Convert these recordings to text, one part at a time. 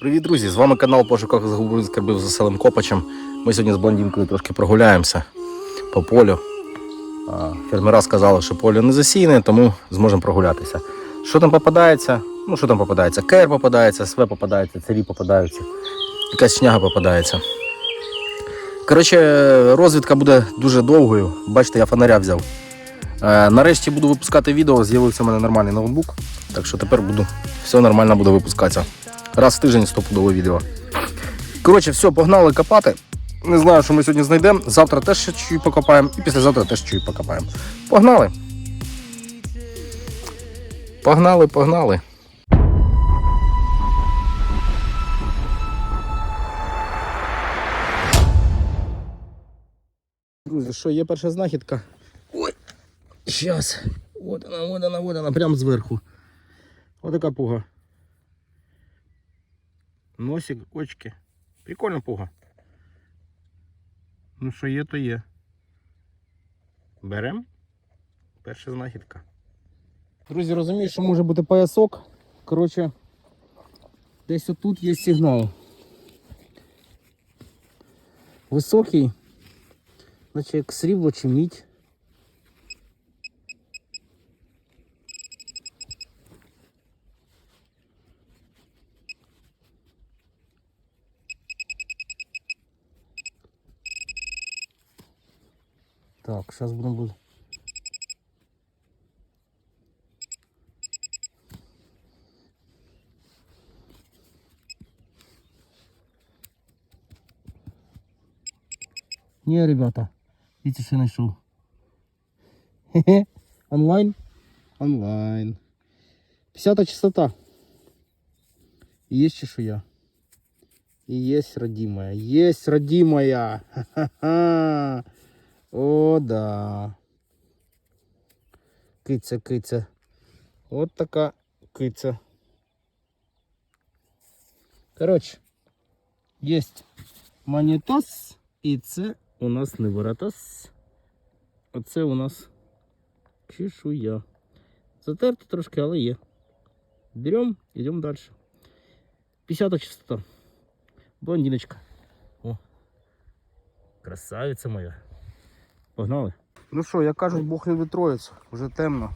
Привіт, друзі! З вами канал Пошуках загублених скарбів з веселим копачем. Ми сьогодні з блондинкою трошки прогуляємося по полю. Фермера сказали, що поле не засіяне, тому зможемо прогулятися. Що там попадається? Ну, що там попадається? Кер попадається, СВ попадається, царі попадаються, якась шняга попадається. Коротше, розвідка буде дуже довгою. Бачите, я фонаря взяв. Е, нарешті буду випускати відео, з'явився в мене нормальний ноутбук, так що тепер буду все нормально буде випускатися. Раз в тиждень стопудове відео. Коротше, все, погнали копати. Не знаю, що ми сьогодні знайдемо. Завтра теж чуть покопаємо, і післязавтра теж чуть покопаємо. Погнали! Погнали, погнали. Друзі, що є перша знахідка? Ой, щас. Вот вона, вот вона, вот вона, прямо зверху. Ось така пуга. Носик, очки. Прикольна пуга. Ну що є, то є. Берем. Перша знахідка. Друзі, розумію, що може бути поясок. Коротше, десь отут є сигнал. Високий, наче як срібло чи мідь. Так, зараз будемо буде. Не, ребята, видите, что нашел. Хе-хе. Онлайн? Онлайн. 50 частота. И есть чешуя. И есть родимая. Есть родимая. Ха-ха-ха. О, да. Киця, киця. От така киця. Коротше, є монетос, і це у нас не воротос. Оце у нас чешуя. Затерто трошки, але є. Берем, йдемо далі. 50 частота. Блондиночка. О, красавиця моя. Погнали. Ну що, як кажуть, Бог не витроїться, вже темно.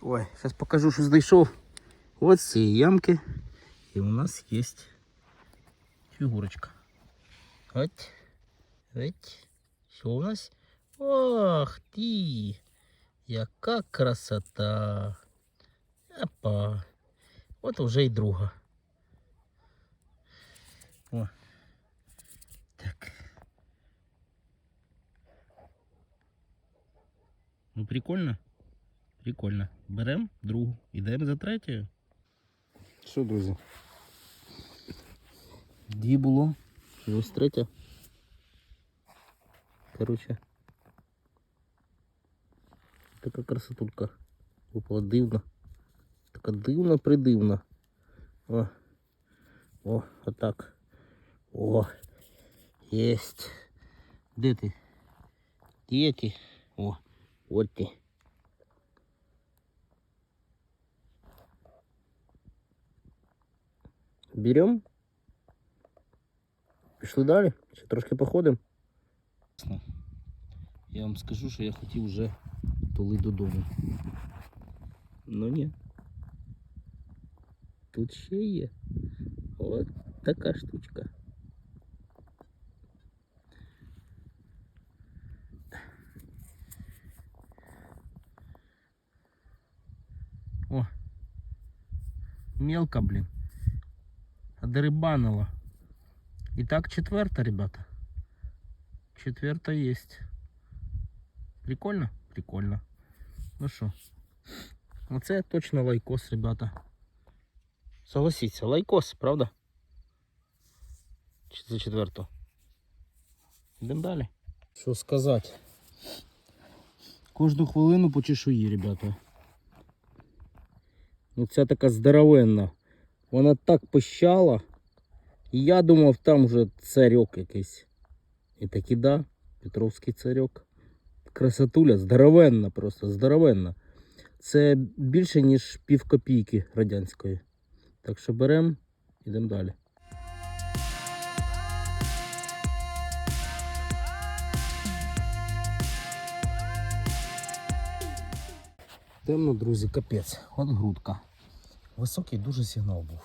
Ой, зараз покажу, що знайшов. Ось ці ямки. І у нас є фігурочка. От. От. Що у нас? Ох ти! Яка красота! Опа! От вже і друга. Ну прикольно. Прикольно. Беремо другу. Ідемо за третьою. Що, друзі? Дві було. І ось третя. Короче. Така красотулька. Випала дивна. Така дивна придивна. О. О, отак. О. Єсть. Де ти? Де ти? О. Вот ты. Берем. Пішли далі. Ще трошки походимо. Я вам скажу, що я хотів вже тули додому. Ну ні. Тут ще є. От така штучка. Мелко, блин. Одерибанило. Итак, четверта, ребята. Четверта есть. Прикольно? Прикольно. Ну що, оце точно лайкос, ребята. Согласіться, лайкос, правда? Чи за четверту? Йдемо далі. Що сказати? Кожну хвилину по чешуї, ребята. Ну така здоровенна. Вона так пищала. І я думав, там вже царьок якийсь. І таки да, Петровський царьок. Красотуля здоровенна просто, здоровенна. Це більше, ніж пів копійки радянської. Так що беремо, йдемо далі. Темно, друзі, капець. От грудка. Високий дуже сигнал був.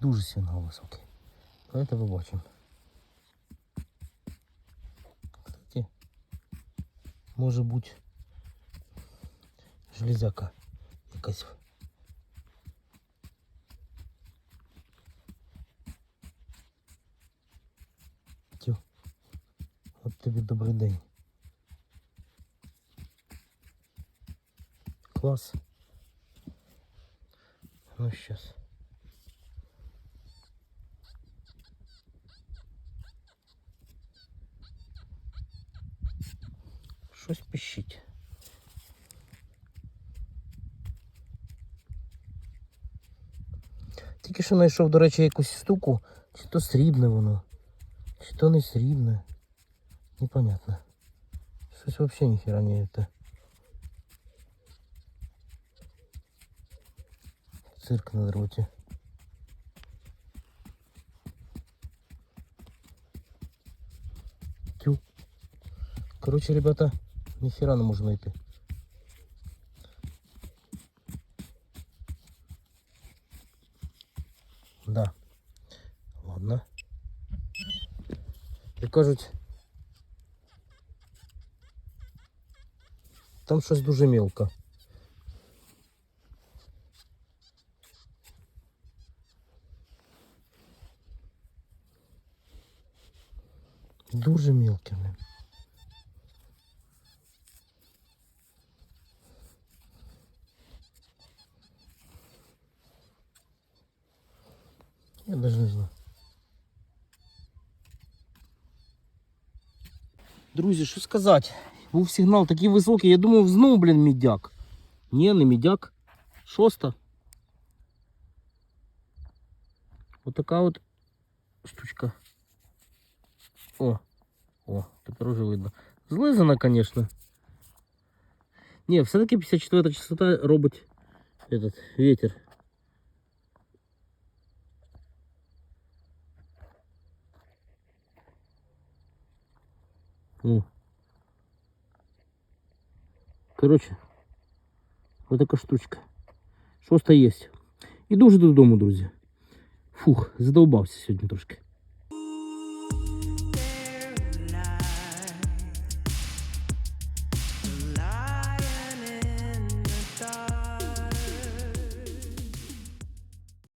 Дуже сигнал високий. Давайте побачимо. Кстати, може бути железяка якась. Тю. От тобі добрий день. Клас. Ну сейчас. Щось пищить. Тільки що знайшов, до речі, якусь штуку, чи то срібне воно, чи то не срібне. Непонятно. Щось взагалі ніхера не это. Цирк на дроте. Тю. Короче, ребята, нихера не можу знайти. Да. Ладно. Як кажуть. Там щось дуже мелко. Дуже мелке, блин. Я даже не знаю. Друзі, що сказати? Був сигнал такий високий, я думав, знову, блін, мідяк. Ні, не мідяк. Шоста. Отака от штучка. О, о, тепер уже видно. Злизана, конечно. Ні, все-таки 54 частота робить этот ветер. О. Короче, вот така штучка. Шоста є. Іду вже додому, друзі. Фух, задовбався сьогодні трошки.